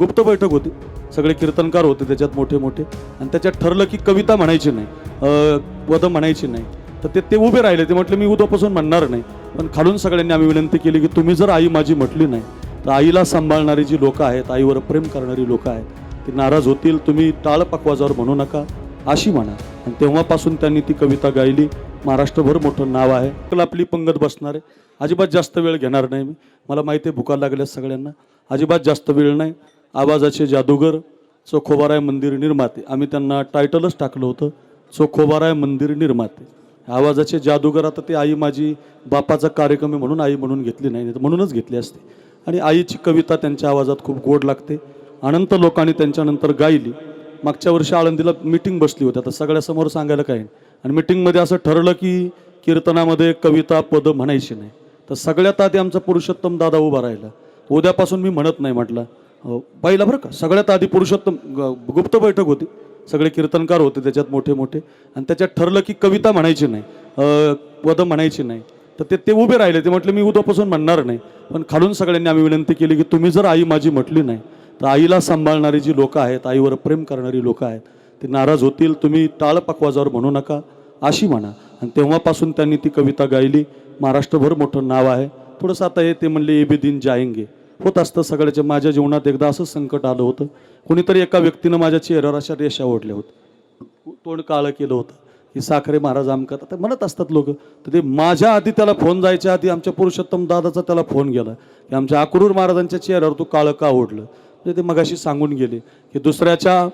गुप्त बैठक होती. सगळे कीर्तनकार होते त्याच्यात मोठे मोठे. आणि त्याच्यात ठरलं की कविता म्हणायची नाही. वध म्हणायची नाही. तर ते ते उभे राहिले. ते म्हटले मी उद्यापासून म्हणणार नाही. पण खालून सगळ्यांनी आम्ही विनंती केली की तुम्ही जर आई माझी म्हटली नाही तर आईला सांभाळणारी जी लोकं आहेत आईवर प्रेम करणारी लोकं आहेत ती नाराज होतील. तुम्ही टाळ पकवाजावर म्हणू नका. अशी म्हणा. आणि तेव्हापासून त्यांनी ती कविता गायली. महाराष्ट्रभर मोठं नाव आहे. कल आपली पंगत बसणार आहे. अजिबात जास्त वेळ घेणार नाही मी. मला माहिती आहे भुका लागल्या सगळ्यांना. अजिबात जास्त वेळ नाही. आवाजाचे जादूगर चोखोबाराय मंदिर निर्माते. आम्ही त्यांना टायटलच टाकलं होतं चोखोबाराय मंदिर निर्माते. आवाजाचे जादूगर आता ते आई माझी बापाचा कार्यक्रम आहे म्हणून आई म्हणून घेतली नाही नाही तर म्हणूनच घेतली असते. आणि आईची कविता त्यांच्या आवाजात खूप गोड लागते. अनंत लोकांनी त्यांच्यानंतर गायली. मागच्या वर्षी आळंदीला मिटिंग बसली होती. आता सगळ्यासमोर सांगायला काय? आणि मिटिंगमध्ये असं ठरलं की कीर्तनामध्ये कविता पदं म्हणायची नाही. तर सगळ्यात आधी आमचा पुरुषोत्तम दादा उभा राहिला. उद्यापासून मी म्हणत नाही म्हटलं. पाहिलं बरं का? सगळ्यात आधी पुरुषोत्तम ग- गुप्त बैठक होती. सगळे कीर्तनकार होते त्याच्यात मोठे मोठे. आणि त्याच्यात ठरलं की कविता म्हणायची नाही अं, पदं म्हणायची नाही. तर ते ते उभे राहिले. ते म्हटले मी उद्यापासून म्हणणार नाही. पण खालून सगळ्यांनी आम्ही विनंती केली की तुम्ही जर आई माझी म्हटली नाही तर आईला सांभाळणारी जी लोकं आहेत आईवर प्रेम करणारी लोकं आहेत ते नाराज होतील. तुम्ही टाळ पकवाजावर म्हणू नका अशी म्हणा. आणि तेव्हापासून त्यांनी ती कविता गायली. महाराष्ट्रभर मोठं नाव आहे. थोडंसं आता हे ते म्हणले ए बी दिन जायंगे. होत असतं सगळ्याच्या माझ्या जीवनात एकदा असं संकट आलं होतं. कुणीतरी एका व्यक्तीनं माझ्या चेहऱ्यावर अशा रेषा ओढल्या होत्या. तोंड काळं केलं होतं. की साखरे महाराज आमकात आता म्हणत असतात लोक तर ते माझ्या आधी त्याला फोन जायच्या आधी आमच्या पुरुषोत्तम दादाचा त्याला फोन गेला. की आमच्या अक्रूर महाराजांच्या चेहऱ्यावर तू काळं का ओढलं? म्हणजे ते मगाशी सांगून गेले. की दुसऱ्याच्या